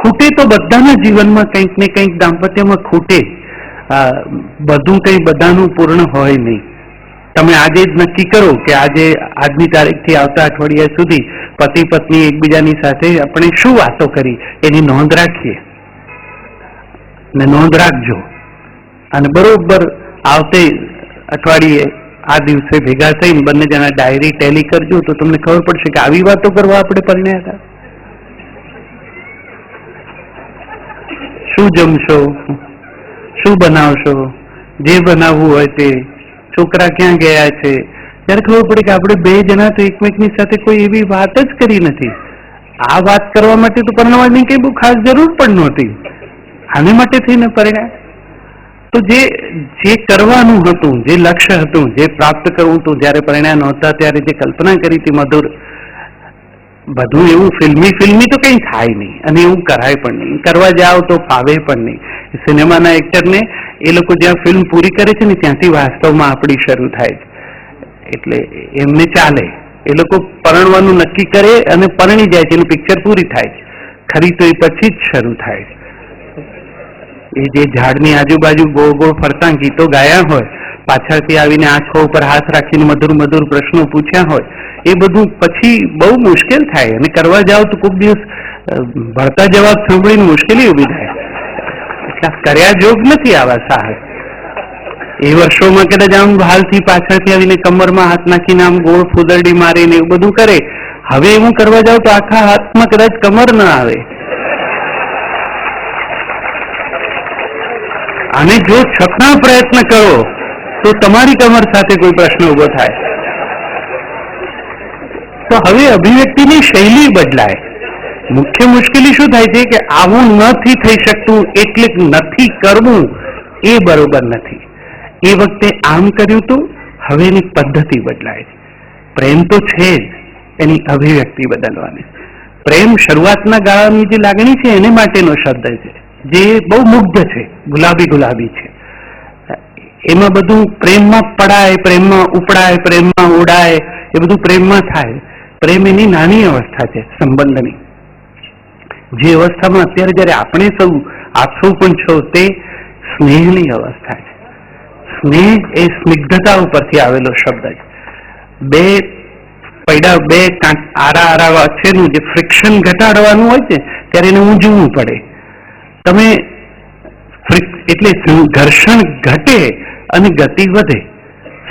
ખૂટે તો બધાના જીવનમાં કંઈક ને કંઈક દાંપત્યમાં ખૂટે. બધું કંઈ બધાનું પૂર્ણ હોય નહીં. તમે આજે જ નક્કી કરો કે આજે, આજની તારીખથી આવતા અઠવાડિયા સુધી પતિ પત્ની એકબીજાની સાથે આપણે શું વાતો કરી, એની નોંધ રાખીએ. ને નોંધ રાખજો. અને બરોબર આવતે અઠવાડિયે આ દિવસે ભેગા થઈને બંને જણા ડાયરી ટેલી કરજો તો તમને ખબર પડશે કે આવી વાતો કરવા આપણે પરિણ્યા હતા. શું જમશો? શું બનાવશો? જે બનાવવું હોય તે. છોકરા ક્યાં ગયા છે? ત્યારે ખબર પડી કે આપણે બે જણા તો એકમેકની સાથે કોઈ એવી વાત જ કરી નથી. આ વાત કરવા માટે તો પરણવાની કઈ બહુ ખાસ જરૂર પણ નહોતી. આને માટે થઈને પરિણ્યા. તો જે જે કરવાનું હતું, જે લક્ષ્ય હતું, જે પ્રાપ્ત કરવું હતું, જ્યારે પરિણામ નહોતા, ત્યારે જે કલ્પના કરી હતી મધુર બધું એવું ફિલ્મી ફિલ્મી તો કંઈ થાય નહીં. અને એવું કરાય પણ નહીં. કરવા જાઓ તો ફાવે પણ નહીં. સિનેમાના એક્ટરને એ લોકો જ્યાં ફિલ્મ પૂરી કરે છે ને ત્યાંથી વાસ્તવમાં આપણી શરૂ થાય છે. એટલે એમને ચાલે. એ લોકો પરણવાનું નક્કી કરે અને પરણી જાય છે. એનું પિક્ચર પૂરી થાય છે. ખરી તો એ પછી જ શરૂ થાય છે. એ જે ઝાડની આજુબાજુ ગોળ ગોળ ફરતા ગીતો ગાયા હોય પાછળથી આવીને આંખો ઉપર હાથ રાખીને મધુર મધુર પ્રશ્નો પૂછ્યા હોય, એ બધું પછી બહુ મુશ્કેલ થાય. અને કરવા જાઓ તો કોઈક દિવસ ભરતા જવાબ સાંભળીને મુશ્કેલી ઊભી થાય. કર્યા જોગ નથી આવા સાહસ. એ વર્ષોમાં કદાચ આમ હાલથી પાછળથી આવીને કમરમાં હાથ નાખીને આમ ગોળ ફૂદરડી મારીને એવું બધું કરે. હવે એવું કરવા જાવ તો આખા હાથમાં કદાચ કમર ન આવે. અને જો છતાં પ્રયત્ન કરો તો તમારી કમર સાથે કોઈ પ્રશ્ન ઊભો થાય. તો હવે અભિવ્યક્તિની શૈલી બદલાય. મુખ્ય મુશ્કેલી શું થાય છે કે આવું નથી થઈ શકતું, એટલે નથી કરવું. એ બરોબર નથી. એ વખતે આમ કર્યું તો હવે એની પદ્ધતિ બદલાય. પ્રેમ તો છે જ, એની અભિવ્યક્તિ બદલવાની. પ્રેમ શરૂઆતના ગાળાની જે લાગણી છે, એને માટેનો શબ્દ છે, જે બહુ મુગ્ધ છે, ગુલાબી ગુલાબી છે. એમાં બધું પ્રેમમાં પડાય, પ્રેમમાં ઉપડાય, પ્રેમમાં ઉડાય, એ બધું પ્રેમમાં થાય. પ્રેમ એની નાની અવસ્થા છે, સંબંધની. જે અવસ્થામાં અત્યારે જ્યારે આપણે સૌ, આપ સૌ પણ છો, તે સ્નેહની અવસ્થા છે. સ્નેહ એ સ્નિગ્ધતા ઉપરથી આવેલો શબ્દ છે. બે પૈડા, બે આરા આરા વચ્ચેનું જે ફ્રિક્શન ઘટાડવાનું હોય છે, ત્યારે એને ઊંઝવું પડે. તમે એટલે ઘર્ષણ ઘટે અને ગતિ વધે.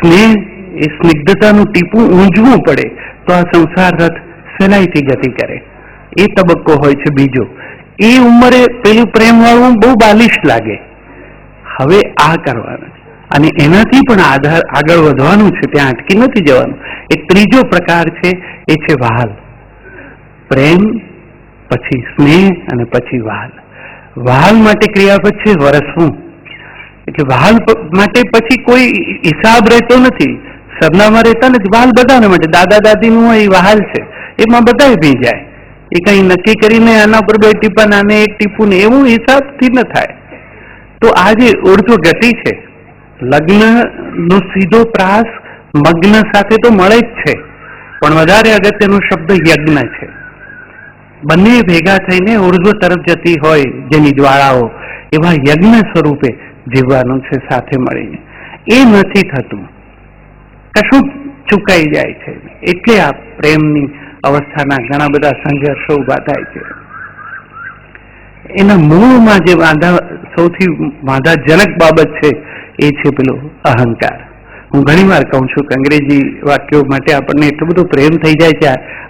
સ્નેહ એ સ્નિગ્ધતાનું ટીપું ઊંઝવું પડે તો આ સંસાર રથ સહેલાઈથી ગતિ કરે. એ તબક્કો હોય છે બીજો. એ ઉંમરે પેલું પ્રેમ વાળું બહુ બાલિશ લાગે. હવે આ કરવાનું અને એનાથી પણ આધાર, આગળ વધવાનું છે, ત્યાં અટકી નથી જવાનું. એક ત્રીજો પ્રકાર છે, એ છે વહાલ. પ્રેમ, પછી સ્નેહ અને પછી વહાલ. વહાલ માટે ક્રિયાપદ છે વરસવું એટલે વહાલ માટે પછી કોઈ હિસાબ રહેતો નથી. સરનામાં રહેતા નથી. વહાલ બધાને માટે. દાદા દાદીનું એ વહાલ છે. એમાં બધા ભી જાય. એ કઈ નક્કી કરીને આના પર બે ટીપા આને એક ટીપું ને એવું હિસાબથી ન થાય. તો આ જે ઉર્ધ્વ ગતિ છે લગ્ન નો સીધો પ્રાસ મગ્ન સાથે તો મળે જ છે. પણ વધારે અગત્યનો શબ્દ યજ્ઞ છે. બંને ભેગા થઈને ઉર્ધ્વ તરફ જતી હોય જેની જ્વાળાઓ એવા યજ્ઞ સ્વરૂપે જીવવાનું છે, સાથે મળીને. એ નથી થતું. કશું ચૂકાઈ જાય છે. એટલે આ પ્રેમની અવસ્થાના ઘણા બધા સંઘર્ષો ઊભા થાય છે. એના મૂળમાં જે વાંધા, સૌથી વાંધાજનક બાબત છે, એ છે પેલો અહંકાર. હું ઘણી વાર કહું છું કે અંગ્રેજી વાક્યો માટે આપણને એટલો બધો પ્રેમ થઈ જાય છે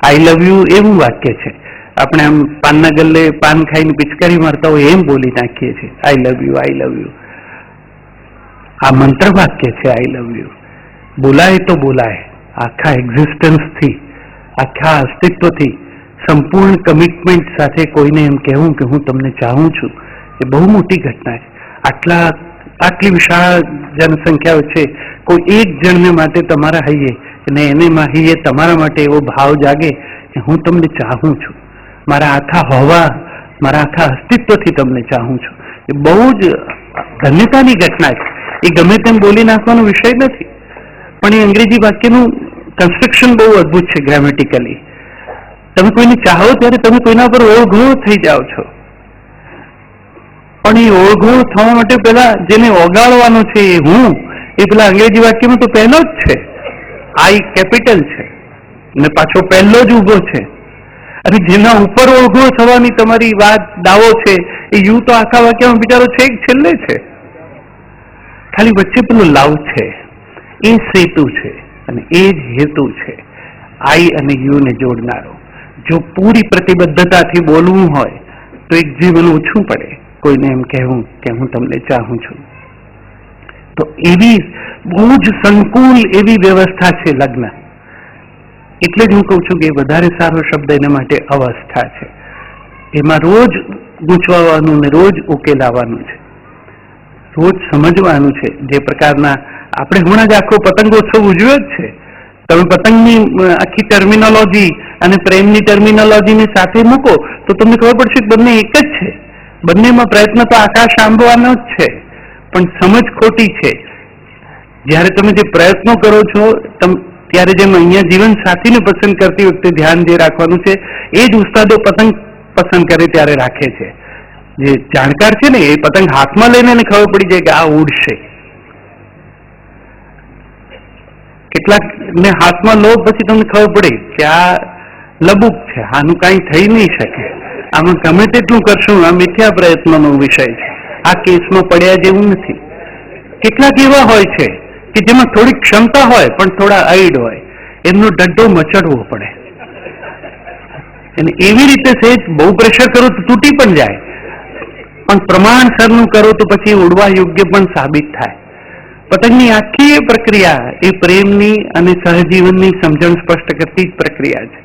આઈ લવ યુ એવું વાક્ય છે. આપણે આમ પાનના ગલ્લે પાન ખાઈને પિચકારી મારતા હોય એમ બોલી નાખીએ છીએ I love you I love you આ મંત્ર વાક્ય છે આઈ લવ યુ બોલાય તો બોલાય, આખા એક્ઝિસ્ટન્સથી આખા અસ્તિત્વથી, સંપૂર્ણ કમિટમેન્ટ સાથે કોઈને એમ કહેવું કે હું તમને ચાહું છું, એ બહુ મોટી ઘટના છે. આટલા, આટલી વિશાળ જનસંખ્યા છે, કોઈ એક જણને માટે તમારા હૈયે અને એને હૈયે તમારા માટે એવો ભાવ જાગે કે હું તમને ચાહું છું. મારા આખા હોવા, મારા આખા અસ્તિત્વથી તમને ચાહું છું. એ બહુ જ ધન્યતાની ઘટના છે. એ ગમે તેમ બોલી નાખવાનો વિષય નથી. પણ એ અંગ્રેજી વાક્યનું કન્સ્ટ્રક્શન બહુ અદ્ભુત છે ગ્રામેટિકલી તમે કોઈને ચાહો ત્યારે તમે કોઈના પર ઓળઘો થઈ જાઓ છો. પણ એ ઓળઘો થવા માટે પેલા જેને ઓગાળવાનો છે એ હું, એ પેલા અંગ્રેજી વાક્યમાં તો પહેલો જ છે. આઈ કેપિટલ છે. ને પાછો પહેલો જ ઊભો છે. અને જેના ઉપર ઓઘો થવાની તમારી વાત દાવો છે, એ યુ તો આખા વાક્યમાં બિચારો છે છેલ્લે છે. ખાલી વચ્ચે પેલું લાવ છે, એ સેતુ છે અને એ જ હેતુ છે, આઈ અને યુ ને જોડનારો. જો પૂરી પ્રતિબદ્ધતાથી બોલવું હોય, તો એક જીવન ઓછું પડે. કોઈને એમ કહેવું કે હું તમને ચાહું છું. તો એવી બહુ જ સંકુલ એવી વ્યવસ્થા છે લગ્ન. એટલે જ હું કહું છું કે વધારે સારો શબ્દ એના માટે અવસ્થા છે. એમાં રોજ ગૂંચવાનું ને રોજ ઉકેલાવાનું છે. રોજ સમજવાનું છે જે પ્રકારના આપણે હમણાં જ આખો પતંગોત્સવ ઉજવ્યો જ છે. તમે પતંગની આખી ટર્મિનોલોજી અને પ્રેમની ટર્મિનોલોજીને સાથે મૂકો તો તમને ખબર પડશે કે બંને એક જ છે. બંનેમાં પ્રયત્ન તો આકાશ આંબવાનો જ છે. પણ સમજ ખોટી છે. જ્યારે તમે જે પ્રયત્નો કરો છો ત્યારે જેમ અહીંયા જીવન સાથીને પસંદ કરતી વખતે ધ્યાન જે રાખવાનું છે, એ જ ઉસ્તાદો પતંગ પસંદ કરે ત્યારે રાખે છે. જે જાણકાર છે ને, એ પતંગ હાથમાં લઈને એને ખબર પડી જાય કે આ ઉડશે. કેટલાક ને હાથમાં લો, પછી તમને ખબર પડે કે આ લબુક છે, આનું કાંઈ થઈ નહીં શકે. આમાં ગમે તેટલું કરશું, આ મિથ્યા પ્રયત્નનો વિષય છે. આ કેસમાં પડ્યા જેવું નથી. કેટલાક એવા હોય છે કે જેમાં થોડી ક્ષમતા હોય, પણ થોડા આઈડ હોય. એમનો ડડ્ડો મચડવો પડે. અને એવી રીતે સેજ બહુ પ્રેશર કરો તો તૂટી પણ જાય. પણ પ્રમાણસરનું કરો તો પછી ઉડવા યોગ્ય પણ સાબિત થાય. પતંગની આખી એ પ્રક્રિયા એ પ્રેમની અને સહજીવનની સમજણ સ્પષ્ટ કરતી જ પ્રક્રિયા છે.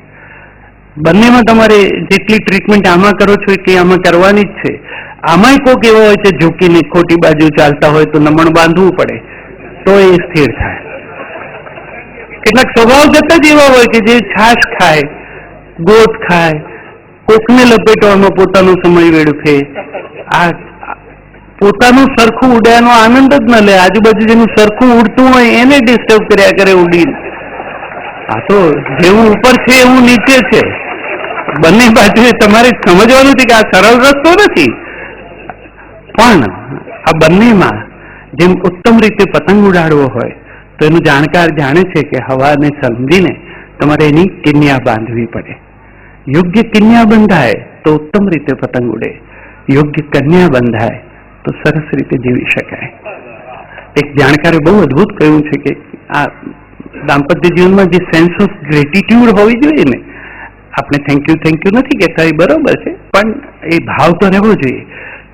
બંનેમાં તમારે જેટલી ટ્રીટમેન્ટ આમાં કરો છો એટલી આમાં કરવાની જ છે. આમાંય કોક એવો હોય છે ઝૂકીને ખોટી બાજુ ચાલતા હોય તો નમણ બાંધવું પડે. તો એ સ્થિર થાય. કેટલાક સ્વભાવ જતા જ એવા હોય કે જે છાશ ખાય ગોટ ખાય કોકને લપેટવામાં પોતાનો સમય વેડફે. આ પોતાનું સરખું ઉડ્યાનો આનંદ જ ન લે. આજુબાજુ જેનું સરખું ઉડતું હોય એને ડિસ્ટર્બ કર્યા કરે ઉડીને. આ તો જેવું ઉપર છે એવું નીચે છે. બંને બાજુએ તમારે સમજવાનું છે કે આ સરળ રસ્તો નથી. પણ આ બંનેમાં જેમ ઉત્તમ રીતે પતંગ ઉડાડવો હોય, તો એનું જાણકાર જાણે છે કે હવાને સમજીને તમારે એની કિન્યા બાંધવી પડે. યોગ્ય કિન્યા બંધાય તો ઉત્તમ રીતે પતંગ ઉડે. યોગ્ય કન્યા બંધાય તો સરસ રીતે જીવી શકાય. એક જાણકારે બહુ અદભુત કહ્યું છે કે આ દાંપત્ય જીવનમાં જે સેન્સ ઓફ ગ્રેટિટ્યુડ હોવી જોઈએ ને, આપણે થેન્ક યુ થેન્ક યુ નથી કહેતા, એ બરોબર છે, પણ એ ભાવ તો રહેવો જોઈએ.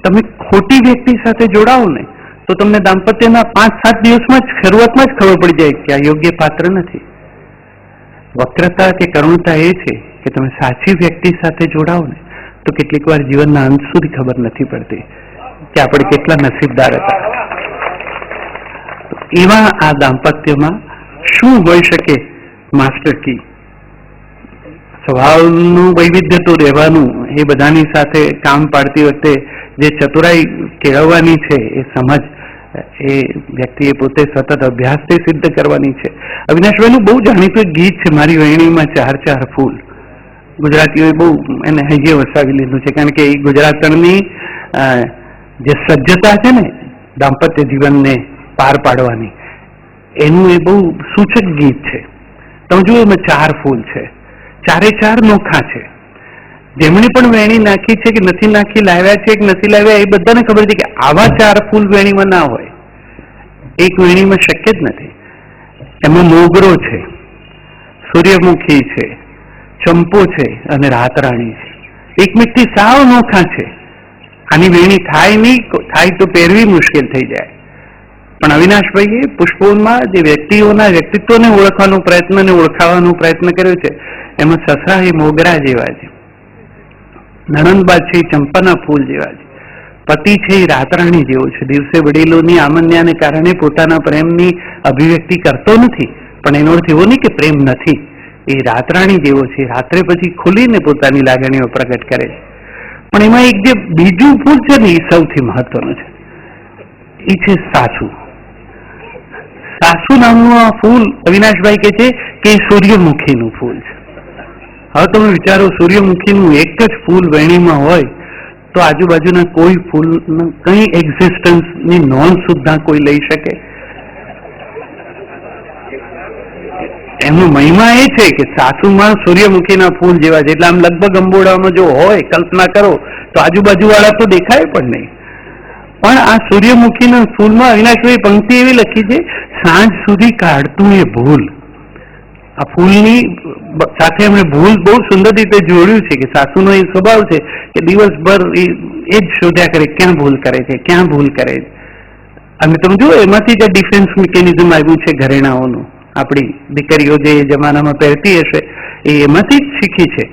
તમે ખોટી વ્યક્તિ સાથે જોડાઓ ને તો તમને દાંપત્યના પાંચ, સાત દિવસમાં જ, શરૂઆતમાં જ ખબર પડી જાય કે આ યોગ્ય પાત્ર નથી. વક્રતા કે કરુણતા એ છે કે તમે સાચી વ્યક્તિ સાથે જોડાઓ ને, તો કેટલીક વાર જીવનના અંત સુધી ખબર નથી પડતી કે આપણે કેટલા નસીબદાર હતા. એવા આ દાંપત્યમાં શું હોઈ શકે? માસ્ટર કી. સ્વભાવનું વૈવિધ્ય તો રહેવાનું, એ બધાની સાથે કામ પાડતી વખતે જે ચતુરાઈ કેળવવાની છે એ સમજ એ વ્યક્તિએ પોતે સતત અભ્યાસથી સિદ્ધ કરવાની છે. અવિનાશભાઈનું બહુ જાણીતું ગીત છે, મારી વહેણીમાં ચાર ચાર ફૂલ. ગુજરાતીઓએ બહુ એને હૈયે વસાવી લીધું છે, કારણ કે એ ગુજરાતણની જે સજ્જતા છે ને, દાંપત્ય જીવનને પાર પાડવાની, એનું એ બહુ સૂચક ગીત છે. તમે જુઓ એમાં ચાર ફૂલ છે. ચારે ચાર નોખા છે. જેમણે પણ વેણી નાખી છે કે નથી નાખી, લાવ્યા છે કે નથી લાવ્યા, એ બધાને ખબર છે કે આવા ચાર ફૂલ વેણીમાં ના હોય. એક વેણીમાં શક્ય જ નથી. એમાં મોગરો છે, સૂર્યમુખી છે, ચંપો છે અને રાતરાણી છે. એકમેકથી સાવ નોખા છે. આની વેણી થાય નહીં થાય તો પહેરવી મુશ્કેલ થઈ જાય. પણ અવિનાશભાઈએ પુષ્પોમાં જે વ્યક્તિઓના વ્યક્તિત્વને ઓળખવાનો પ્રયત્ન ને ઓળખાવાનો પ્રયત્ન કર્યો છે, એમાં સસરા એ મોગરા જેવા છે. નણંદબા છે એ ચંપાના ફૂલ જેવા છે. પતિ છે એ રાતરાણી જેવો છે. દિવસે વડીલોની આમન્યાને કારણે પોતાના પ્રેમની અભિવ્યક્તિ કરતો નથી, પણ એનો અર્થ એવો નહીં કે પ્રેમ નથી. એ રાતરાણી જેવો છે. રાત્રે પછી ખુલીને પોતાની લાગણીઓ પ્રગટ કરે છે. પણ એમાં એક જે બીજું ફૂલ છે ને, એ સૌથી મહત્વનું છે. એ છે સાસુ. સાસુ નામનું આ ફૂલ અવિનાશભાઈ કે છે કે સૂર્યમુખીનું ફૂલ છે. હવે તમે વિચારો, સૂર્યમુખીનું એક જ ફૂલ વેણીમાં હોય, તો આજુબાજુના કોઈ ફૂલ કઈ એક્ઝિસ્ટન્સની નોંધ સુદ્ધા કોઈ લઈ શકે? એમનો મહિમા એ છે કે સાસુમાં સૂર્યમુખીના ફૂલ જેવા છે. એટલે આમ લગભગ અંબોડામાં જો હોય, કલ્પના કરો, તો આજુબાજુ વાળા તો દેખાય પણ નહીં. પણ આ સૂર્યમુખીના ફૂલમાં અવિનાશભાઈ પંક્તિ એવી લખી છે, સાંજ સુધી કાઢતું એ ભૂલ. આ ફૂલની સાથે એમણે ભૂલ બહુ સુંદર રીતે જોડ્યું છે કે સાસુનો એ સ્વભાવ છે કે દિવસભર એ જ શોધ્યા કરે ક્યાં ભૂલ કરે છે, ક્યાં ભૂલ કરે છે. અને તમે જુઓ, એમાંથી જે ડિફેન્સ મિકેનિઝમ આવ્યું છે ઘરેણાઓનું. આપણી દીકરીઓ જે જમાનામાં પહેરતી હશે, એ એમાંથી જ શીખી છે.